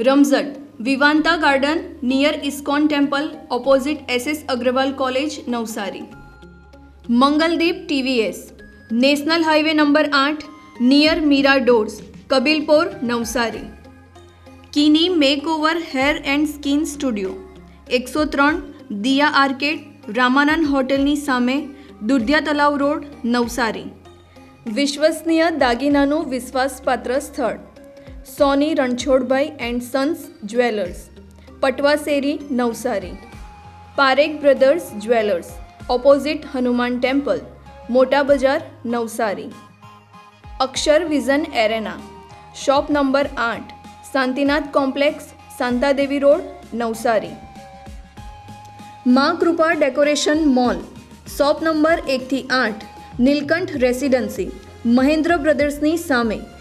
Ramzat, Vivanta garden, near ISKCON temple, opposite SS Agrawal college, Navsari. Mangaldeep TVS, national highway number આઠ, near Meera doors, Kabilpore, Navsari. Kini makeover hair and skin studio, એકસો ત્રણ, દિયા arcade, Ramanand હોટેલની સામે, દુધિયા તલાવ road, Navsari. વિશ્વસનીય દાગીનાનું વિશ્વાસપાત્ર સ્થળ. Soni Ranchhodbhai and sons jewellers Patvaseri Navsari Parekh brothers jewellers opposite Hanuman temple Mota Bazar Navsari Akshar vision arena shop number આઠ Shantinath complex Shantadevi road Navsari Maa Krupa decoration mall shop number એકથી આઠ Nilkanth residency Mahendra બ્રદર્સની સામે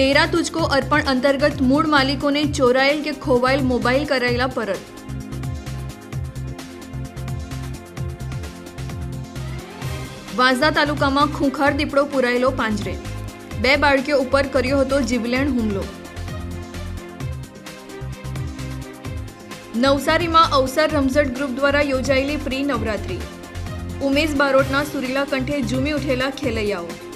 તેરા તુજકો અર્પણ અંતર્ગત મૂળ માલિકોને ચોરાયેલ કે ખોવાયેલ mobile કરાયેલા પરત. વાંસદા તાલુકામાં ખૂંખાર દીપડો પુરાયેલો પાંજરે. બે બાળકીઓ ઉપર કર્યો હતો જીવલેણ હુમલો. નવસારીમાં અવસર રમઝટ ગ્રુપ દ્વારા યોજાયેલી પ્રી નવરાત્રી. ઉમેશ બારોટના સુરીલા કંઠે ઝૂમી ઉઠેલા ખેલૈયાઓ.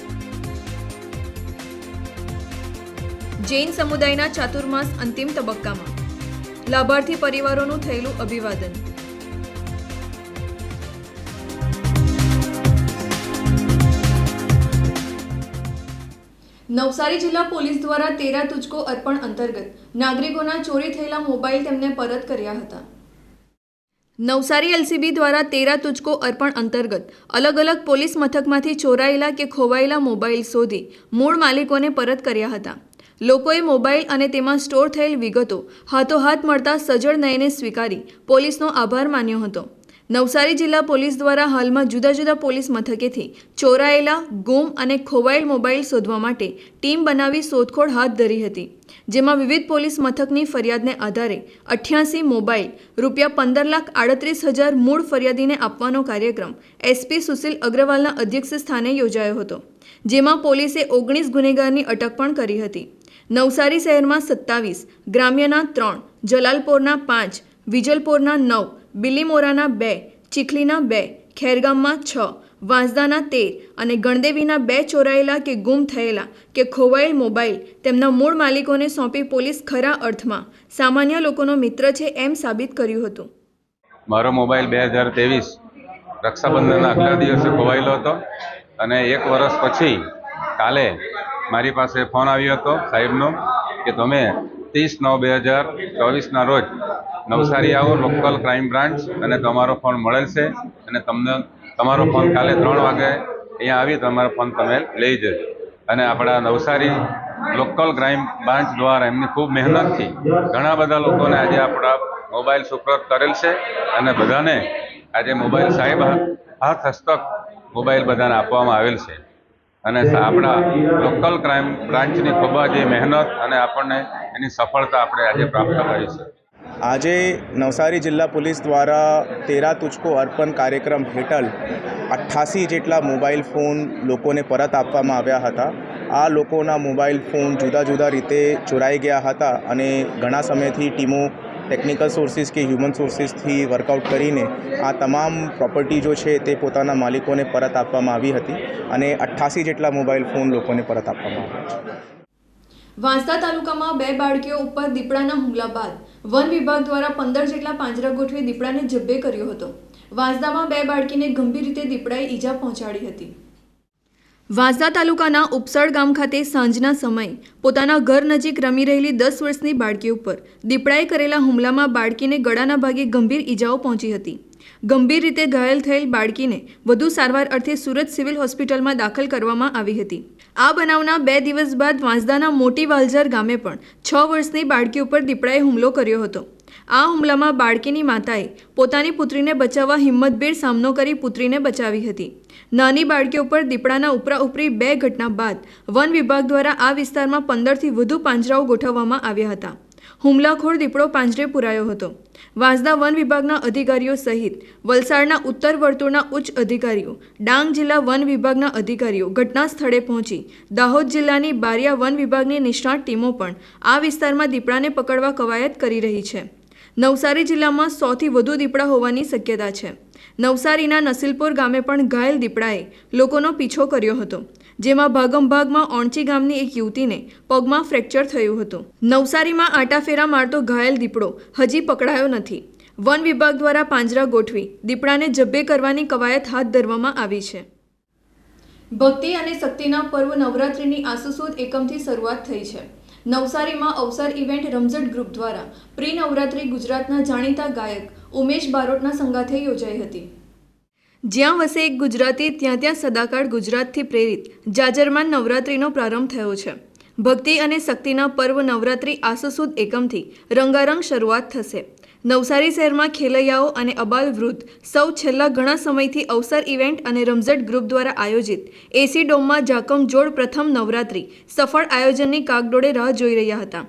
જૈન સમુદાયના ચાતુર્માસ અંતિમ તબક્કામાં. લાભાર્થી પરિવારોનું થયેલું અભિવાદન. નવસારી જિલ્લા પોલીસ દ્વારા તેરા તુજકો અર્પણ અંતર્ગત નાગરિકોના ચોરી થયેલા મોબાઈલ તેમને પરત કર્યા હતા. નવસારી એલસીબી દ્વારા તેરા તુજકો અર્પણ અંતર્ગત અલગ અલગ પોલીસ મથકમાંથી ચોરાયેલા કે ખોવાયેલા મોબાઈલ શોધી મૂળ માલિકોને પરત કર્યા હતા. લોકોએ મોબાઈલ અને તેમાં સ્ટોર થયેલ વિગતો હાથોહાથ મળતા સજળ નયને સ્વીકારી પોલીસનો આભાર માન્યો હતો. નવસારી જિલ્લા પોલીસ દ્વારા હાલમાં જુદા જુદા પોલીસ મથકેથી ચોરાયેલા ગુમ અને ખોવાયેલ મોબાઈલ શોધવા માટે ટીમ બનાવી શોધખોળ હાથ ધરી હતી. જેમાં વિવિધ પોલીસ મથકની ફરિયાદને આધારે અઠ્યાસી મોબાઈલ, રૂપિયા પંદર લાખ આડત્રીસ હજાર મૂળ ફરિયાદીને આપવાનો કાર્યક્રમ એસપી સુશીલ અગ્રવાલના અધ્યક્ષ સ્થાને યોજાયો હતો, જેમાં પોલીસે ઓગણીસ ગુનેગારની અટક પણ કરી હતી. નવસારી શહેરમાં સત્તાવીસ, ગ્રામ્યના ત્રણ, જલાલપોરના પાંચ, વિજલપોરના નવ, બિલીમોરાના બે, ચીખલીના બે, ખેરગામમાં છ, વાંસદાના તેર અને ગણદેવીના બે ચોરાયેલા કે ગુમ થયેલા કે ખોવાયેલ મોબાઈલ તેમના મૂળ માલિકોને સોંપી પોલીસ ખરા અર્થમાં સામાન્ય લોકોનો મિત્ર છે એમ સાબિત કર્યું હતું. મારો મોબાઈલ બે હજાર ત્રેવીસ રક્ષાબંધનના આગલા દિવસે ખોવાયેલો હતો અને એક વર્ષ પછી કાલે મારી પાસે ફોન આવ્યો હતો સાહેબનો કે તમે ત્રીસ નવ બે હજાર ચોવીસના રોજ નવસારી આવો લોકલ ક્રાઇમ બ્રાન્ચ અને તમારો ફોન મળેલ છે અને તમને તમારો ફોન કાલે ત્રણ વાગે અહીંયા આવી તમારો ફોન તમે લઈ જજો. અને આપણા નવસારી લોકલ ક્રાઇમ બ્રાન્ચ દ્વારા એમની ખૂબ મહેનતથી ઘણા બધા લોકોને આજે આપણા મોબાઈલ સુપ્રત કરેલ છે અને બધાને આજે મોબાઈલ સાહેબ હાથ હસ્તક મોબાઈલ બધાને આપવામાં આવેલ છે. અને આપણા લોકલ ક્રાઇમ બ્રાન્ચની ખૂબ જ મહેનત અને આપણને એની સફળતા આપણે આજે પ્રાપ્ત કરી છે. આજે નવસારી જિલ્લા પોલીસ દ્વારા તેરા તુચકો અર્પણ કાર્યક્રમ હેઠળ અઠ્ઠાસી જેટલા મોબાઈલ ફોન લોકોને પરત આપવામાં આવ્યા હતા. આ લોકોના મોબાઈલ ફોન જુદા જુદા રીતે ચોરાઈ ગયા હતા અને ઘણા સમયથી ટીમો ટેકનિકલ સોર્સિસ કે હ્યુમન સોર્સિસથી વર્કઆઉટ કરીને આ તમામ પ્રોપર્ટી જો છે તે પોતાના માલિકોને પરત આપવામાં આવી હતી અને અઠ્ઠાસી જેટલા મોબાઈલ ફોન લોકોને પરત આપવામાં આવ્યા છે. વાંસદા તાલુકામાં બે બાળકીઓ ઉપર દીપડાના હુમલા બાદ વન વિભાગ દ્વારા પંદર જેટલા પાંજરા ગોઠવી દીપડાને જબ્બે કર્યો હતો. વાંસદામાં બે બાળકીને ગંભીર રીતે દીપડાએ ઈજા પહોંચાડી હતી. વાંસદા તાલુકાના ઉપસળ ગામ ખાતે સાંજના સમયે પોતાના ઘર નજીક રમી રહેલી દસ વર્ષની બાળકી ઉપર દીપડાએ કરેલા હુમલામાં બાળકીને ગળાના ભાગે ગંભીર ઈજાઓ પહોંચી હતી. ગંભીર રીતે ઘાયલ થયેલ બાળકીને વધુ સારવાર અર્થે સુરત સિવિલ હોસ્પિટલમાં દાખલ કરવામાં આવી હતી. આ બનાવના બે દિવસ બાદ વાંસદાના મોટી વાલઝર ગામે પણ છ વર્ષની બાળકી ઉપર દીપડાએ હુમલો કર્યો હતો. આ હુમલામાં બાળકીની માતાએ પોતાની પુત્રીને બચાવવા હિંમતભેર સામનો કરી પુત્રીને બચાવી હતી. નાની બાળકી ઉપર દીપડાના ઉપરા ઉપરી બે ઘટના બાદ વન વિભાગ દ્વારા આ વિસ્તારમાં પંદરથી વધુ પાંજરાઓ ગોઠવવામાં આવ્યા હતા. હુમલાખોર દીપડો પાંજરે પુરાયો હતો. વાંસદા વન વિભાગના અધિકારીઓ સહિત વલસાડના ઉત્તર વર્તુળના ઉચ્ચ અધિકારીઓ, ડાંગ જિલ્લા વન વિભાગના અધિકારીઓ ઘટના સ્થળે પહોંચી. દાહોદ જિલ્લાની બારિયા વન વિભાગની નિષ્ણાત ટીમો પણ આ વિસ્તારમાં દીપડાને પકડવા કવાયત કરી રહી છે. નવસારી જિલ્લામાં સોથી વધુ દીપડા હોવાની શક્યતા છે. નવસારીના નસીલપુર ગામે પણ ઘાયલ દીપડાએ લોકોનો પીછો કર્યો હતો, જેમાં ભાગમભાગમાં ઓણચી ગામની એક યુવતીને પગમાં ફ્રેક્ચર થયું હતું. નવસારીમાં આટાફેરા મારતો ઘાયલ દીપડો હજી પકડાયો નથી. વન વિભાગ દ્વારા પાંજરા ગોઠવી દીપડાને જબ્બે કરવાની કવાયત હાથ ધરવામાં આવી છે. ભક્તિ અને શક્તિના પર્વ નવરાત્રિની આસુસુદ એકમથી શરૂઆત થઈ છે. નવસારીમાં અવસર ઇવેન્ટ રમઝટ ગ્રુપ દ્વારા પ્રી નવરાત્રિ ગુજરાતના જાણીતા ગાયક ઉમેશ બારોટના સંગાથે યોજાઈ હતી. જ્યાં વસે એક ગુજરાતી, ત્યાં ત્યાં સદાકાળ ગુજરાતથી પ્રેરિત, જાજરમાન નવરાત્રિનો પ્રારંભ થયો છે. ભક્તિ અને શક્તિના પર્વ નવરાત્રી આસુસુદ એકમથી રંગારંગ શરૂઆત થશે. નવસારી શહેરમાં ખેલૈયાઓ અને અબાલ વૃદ્ધ સૌ છેલ્લા ઘણા સમયથી અવસર ઇવેન્ટ અને રમઝટ ગ્રુપ દ્વારા આયોજિત એસી ડોમમાં જાકમ જોડ પ્રથમ નવરાત્રિ સફળ આયોજનની કાગડોળે રાહ જોઈ રહ્યા હતા.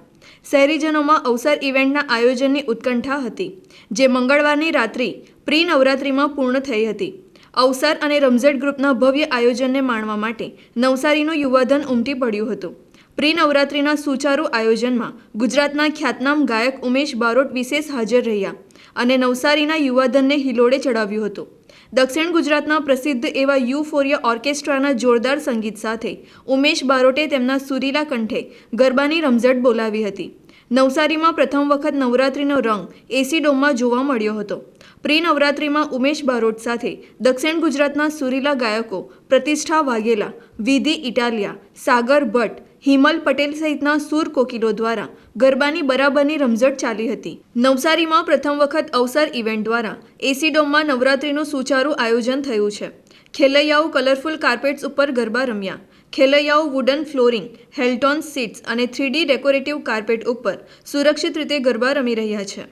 શહેરીજનોમાં અવસર ઇવેન્ટના આયોજનની ઉત્કંઠા હતી, જે મંગળવારની રાત્રિ પ્રી નવરાત્રિમાં પૂર્ણ થઈ હતી. અવસર અને રમઝટ ગ્રુપના ભવ્ય આયોજનને માણવા માટે નવસારીનું યુવાધન ઉમટી પડ્યું હતું. પ્રી નવરાત્રિના સુચારુ આયોજનમાં ગુજરાતના ખ્યાતનામ ગાયક ઉમેશ બારોટ વિશેષ હાજર રહ્યા અને નવસારીના યુવાધનને હિલોડે ચડાવ્યું હતું. દક્ષિણ ગુજરાતના પ્રસિદ્ધ એવા યુફોરિયા ઓર્કેસ્ટ્રાના જોરદાર સંગીત સાથે ઉમેશ બારોટે તેમના સુરીલા કંઠે ગરબાની રમઝટ બોલાવી હતી. નવસારીમાં પ્રથમ વખત નવરાત્રિનો રંગ એસી ડોમમાં જોવા મળ્યો હતો. પ્રી નવરાત્રિમાં ઉમેશ બારોટ સાથે દક્ષિણ ગુજરાતના સુરીલા ગાયકો પ્રતિષ્ઠા વાઘેલા, વિધિ ઇટાલિયા, સાગર ભટ્ટ હિમલ પટેલ સહિતના સૂર કોકિલો દ્વારા ગરબાની બરાબરની રમઝટ ચાલી હતી. નવસારીમાં પ્રથમ વખત અવસર ઇવેન્ટ દ્વારા એસીડોમમાં નવરાત્રિનું સુચારું આયોજન થયું છે. ખેલૈયાઓ કલરફુલ કાર્પેટ્સ ઉપર ગરબા રમ્યા. ખેલૈયાઓ વુડન ફ્લોરિંગ હેલ્ટોન સીટ્સ અને થ્રીડી ડેકોરેટિવ કાર્પેટ ઉપર સુરક્ષિત રીતે ગરબા રમી રહ્યા છે.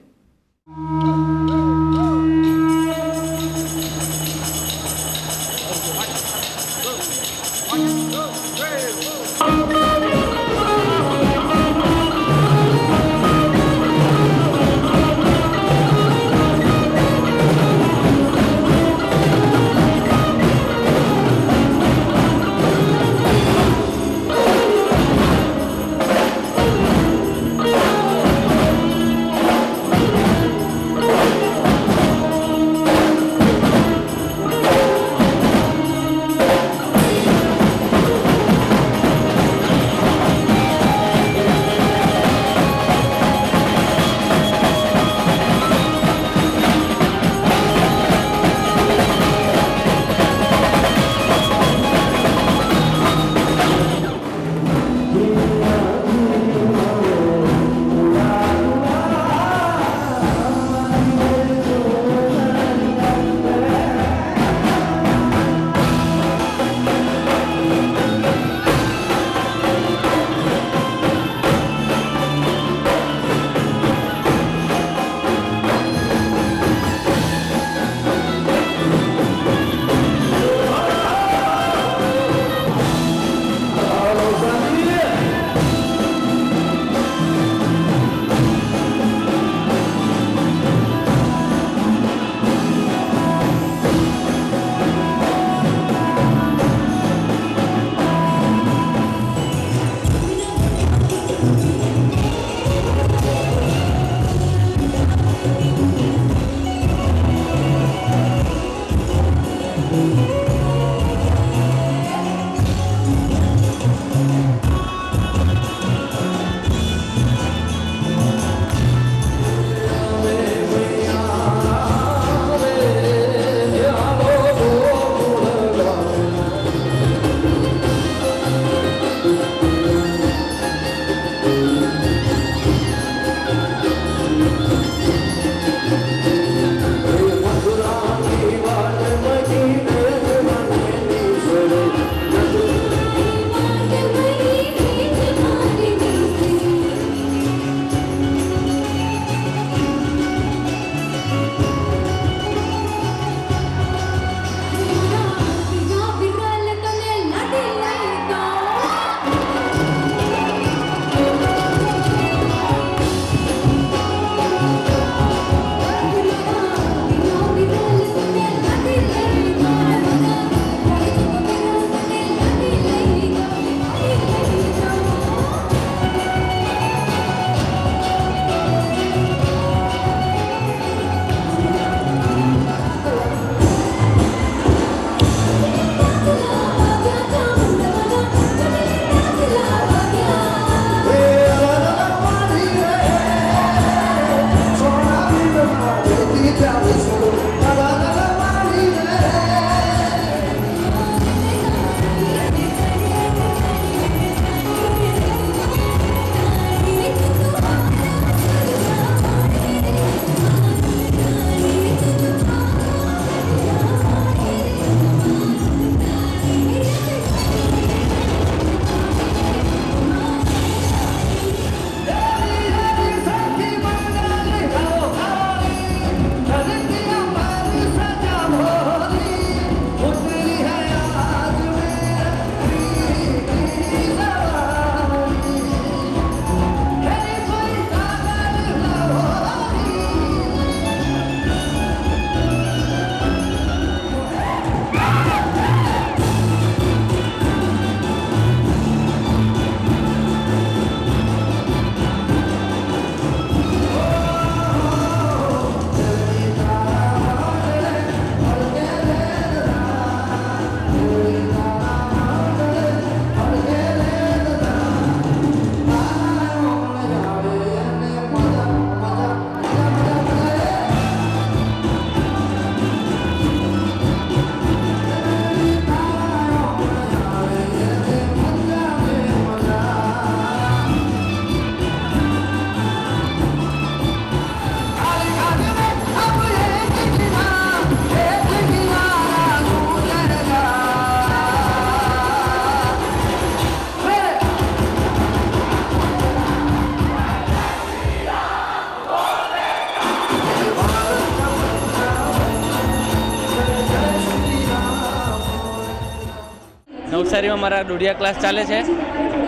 નવસારીમાં મારા દોડિયા ક્લાસ ચાલે છે.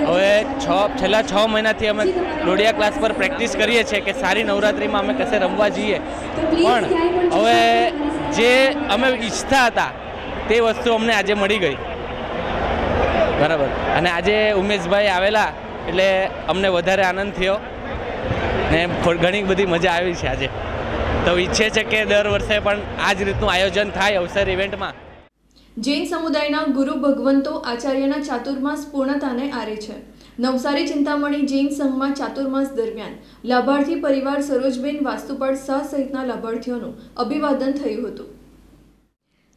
હવે છ, છેલ્લા છ મહિનાથી અમે દોઢિયા ક્લાસ પર પ્રેક્ટિસ કરીએ છીએ કે સારી નવરાત્રિમાં અમે કશે રમવા જઈએ. પણ હવે જે અમે ઈચ્છતા હતા તે વસ્તુ અમને આજે મળી ગઈ. બરાબર. અને આજે ઉમેશભાઈ આવેલા એટલે અમને વધારે આનંદ થયો. ને ઘણી બધી મજા આવી છે આજે. તો ઈચ્છે છે કે દર વર્ષે પણ આ જ રીતનું આયોજન થાય અવસર ઇવેન્ટમાં જૈન સમુદાયના ગુરુ ભગવંતો આચાર્યના ચાતુર્માસ પૂર્ણતાને આરે છે. નવસારી, ચિંતામણી જૈન સંઘમાં ચાતુર્માસ દરમિયાન લાભાર્થી પરિવાર સરોજબેન વાસ્તુપાળ શાહ સહિતના લાભાર્થીઓનું અભિવાદન થયું હતું.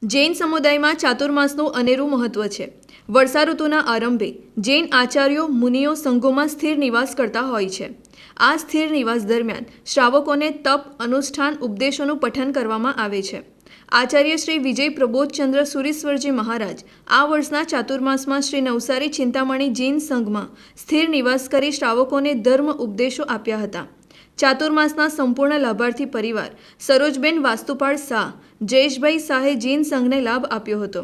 જૈન સમુદાયમાં ચાતુર્માસનું અનેરું મહત્વ છે. વર્ષા ઋતુના આરંભે જૈન આચાર્યો મુનિઓ સંઘોમાં સ્થિર નિવાસ કરતા હોય છે. આ સ્થિર નિવાસ દરમિયાન શ્રાવકોને તપ, અનુષ્ઠાન, ઉપદેશોનું પઠન કરવામાં આવે છે. આચાર્ય શ્રી વિજય પ્રબોધચંદ્ર સુરીશ્વરજી મહારાજ આ વર્ષના ચાતુર્માસમાં શ્રી નવસારી ચિંતામણી જૈન સંઘમાં સ્થિર નિવાસ કરી શ્રાવકોને ધર્મ ઉપદેશો આપ્યા હતા. ચાતુર્માસના સંપૂર્ણ લાભાર્થી પરિવાર સરોજબેન વાસ્તુપાળ શાહ, જયેશભાઈ શાહે જૈન સંઘને લાભ આપ્યો હતો.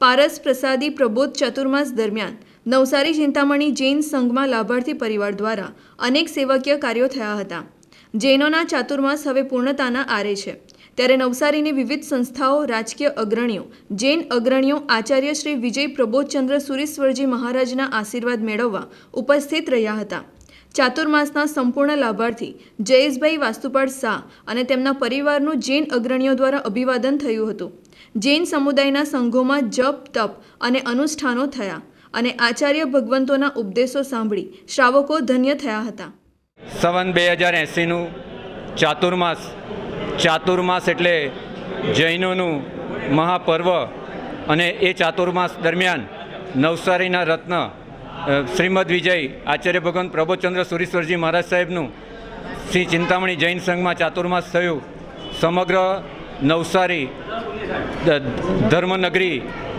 પારસ પ્રસાદી પ્રબોધ ચતુર્માસ દરમિયાન નવસારી ચિંતામણી જૈન સંઘમાં લાભાર્થી પરિવાર દ્વારા અનેક સેવકીય કાર્યો થયા હતા. જૈનોના ચાતુર્માસ હવે પૂર્ણતાના આરે છે. ત્યારે નવસારીની વિવિધ સંસ્થાઓ, રાજકીય અગ્રણીઓ, જૈન અગ્રણીઓ, આચાર્ય શ્રી વિજય પ્રબોધચંદ્ર સુરીશ્વરજી મહારાજના આશીર્વાદ મેળવવા ઉપસ્થિત રહ્યા હતા. ચાતુર્માસના સંપૂર્ણ લાભાર્થી જયેશભાઈ વાસ્તુપાળ શાહ અને તેમના પરિવારનું જૈન અગ્રણીઓ દ્વારા અભિવાદન થયું હતું. જૈન સમુદાયના સંઘોમાં જપ, તપ અને અનુષ્ઠાનો થયા અને આચાર્ય ભગવંતોના ઉપદેશો સાંભળી શ્રાવકો ધન્ય થયા હતા. સવન બે હજાર એંસીનું ચાતુર્માસ ચાતુર્માસ એટલે જૈનોનું મહાપર્વ. અને એ ચાતુર્માસ દરમિયાન નવસારીના રત્ન શ્રીમદ વિજય, આચાર્ય ભગવાન પ્રબોધચંદ્ર સુરીશ્વરજી મહારાજ સાહેબનું શ્રી ચિંતામણી જૈન સંઘમાં ચાતુર્માસ થયું. સમગ્ર નવસારી ધર્મનગરી,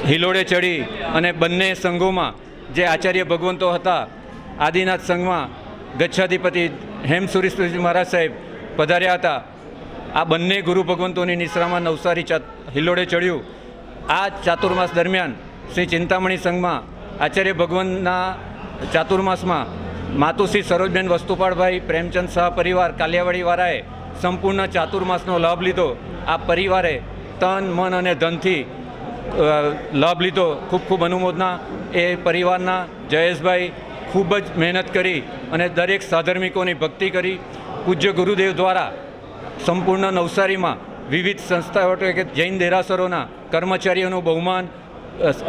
હિલોડે ચડી અને બંને સંઘોમાં જે આચાર્ય ભગવંતો હતા, આદિનાથ સંઘમાં ગચ્છાધિપતિ હેમ સુરેશ્વરજી મહારાજ સાહેબ પધાર્યા હતા. આ બંને ગુરુ ભગવંતોની નિશ્રામાં નવસારી હિલોડે ચડ્યું. આ ચાતુર્માસ દરમિયાન શ્રી ચિંતામણી સંઘમાં આચાર્ય ભગવાનના ચાતુર્માસમાં માતુશ્રી સરોજબેન વસ્તુપાળભાઈ, પ્રેમચંદ શાહ પરિવાર કાલિયાવાડીવાળાએ સંપૂર્ણ ચાતુર્માસનો લાભ લીધો. આ પરિવારે તન, મન અને ધનથી લાભ લીધો. ખૂબ ખૂબ અનુમોદના. એ પરિવારના જયેશભાઈ ખૂબ જ મહેનત કરી અને દરેક સાધર્મિકોની ભક્તિ કરી. પૂજ્ય ગુરુદેવ દ્વારા સંપૂર્ણ નવસારીમાં વિવિધ સંસ્થાઓ એટલે કે જૈન દેરાસરોના કર્મચારીઓનું બહુમાન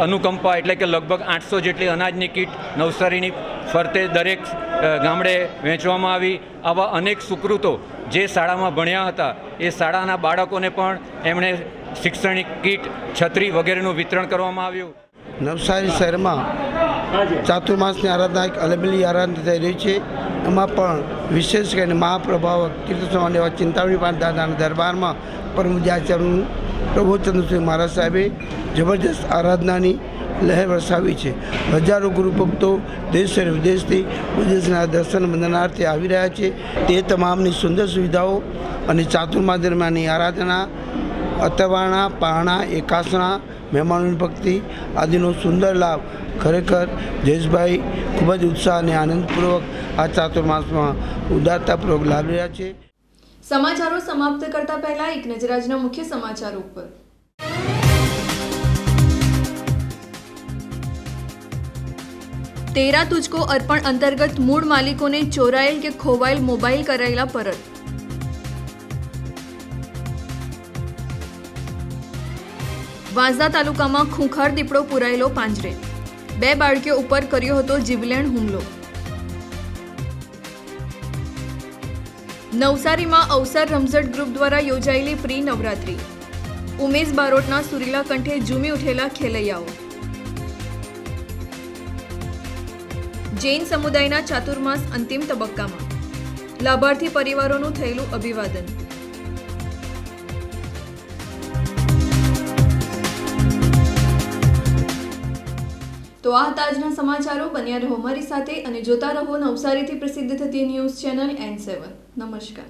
અનુકંપા એટલે કે લગભગ આઠસો જેટલી અનાજની કીટ નવસારીની ફરતે દરેક ગામડે વહેંચવામાં આવી. આવા અનેક સુકૃતો જે શાળામાં ભણ્યા હતા, એ શાળાના બાળકોને પણ એમણે શૈક્ષણિક કીટ, છત્રી વગેરેનું વિતરણ કરવામાં આવ્યું. નવસારી શહેરમાં ચાતુર્માસની આરાધના એક અલબેલી આરાધના થઈ રહી છે. એમાં પણ વિશેષ કરીને મહાપ્રભાવ કીર્તન એવા ચિંતામણી પાંચ દાદાના દરબારમાં પરમજાચરણ પ્રભુચંદ્રસિંહ મહારાજ સાહેબે જબરજસ્ત આરાધનાની લહેર વરસાવી છે. હજારો ગુરુ ભક્તો દેશ અને વિદેશથી વિદેશના દર્શન બંધનાર્થે આવી રહ્યા છે. તે તમામની સુંદર સુવિધાઓ અને ચાતુર્માસ દરમિયાનની આરાધના અતવાણા પારણા એકાસણા, મહેમાનોની ભક્તિ આદિનો સુંદર લાભ ખરેખર જયેશભાઈ ખૂબ જ ઉત્સાહ અને આનંદપૂર્વક આ ચાતુર્માસમાં ઉદારતાપૂર્વક લાભ રહ્યા છે. સમાચારો સમાપ્ત કરતા પહેલા એક નજર આજના મુખ્ય સમાચાર ઉપર. તેરા તુજકો અર્પણ અંતર્ગત મૂળ માલિકોને ચોરાયેલ કે ખોવાયેલ મોબાઈલ કરાયેલા પરત. વાંસદા તાલુકામાં ખૂંખાર દીપડો પુરાયેલો પાંજરે. બે બાળકીઓ ઉપર કર્યો હતો જીવલેણ હુમલો. નવસારીમાં અવસર રમઝટ ગ્રુપ દ્વારા યોજાયેલી પ્રી નવરાત્રી. ઉમેશ બારોટના સુરીલા કંઠે ઝૂમી ઉઠેલા ખેલૈયાઓ. જૈન સમુદાયના ચાતુર્માસ અંતિમ તબક્કામાં. લાભાર્થી પરિવારોનું થયેલું અભિવાદન. તો આ હતા આજના સમાચારો બન્યા રહો મારી સાથે અને જોતા રહો નવસારીથી પ્રસિદ્ધ થતી ન્યૂઝ ચેનલ એન સેવન. નમસ્કાર.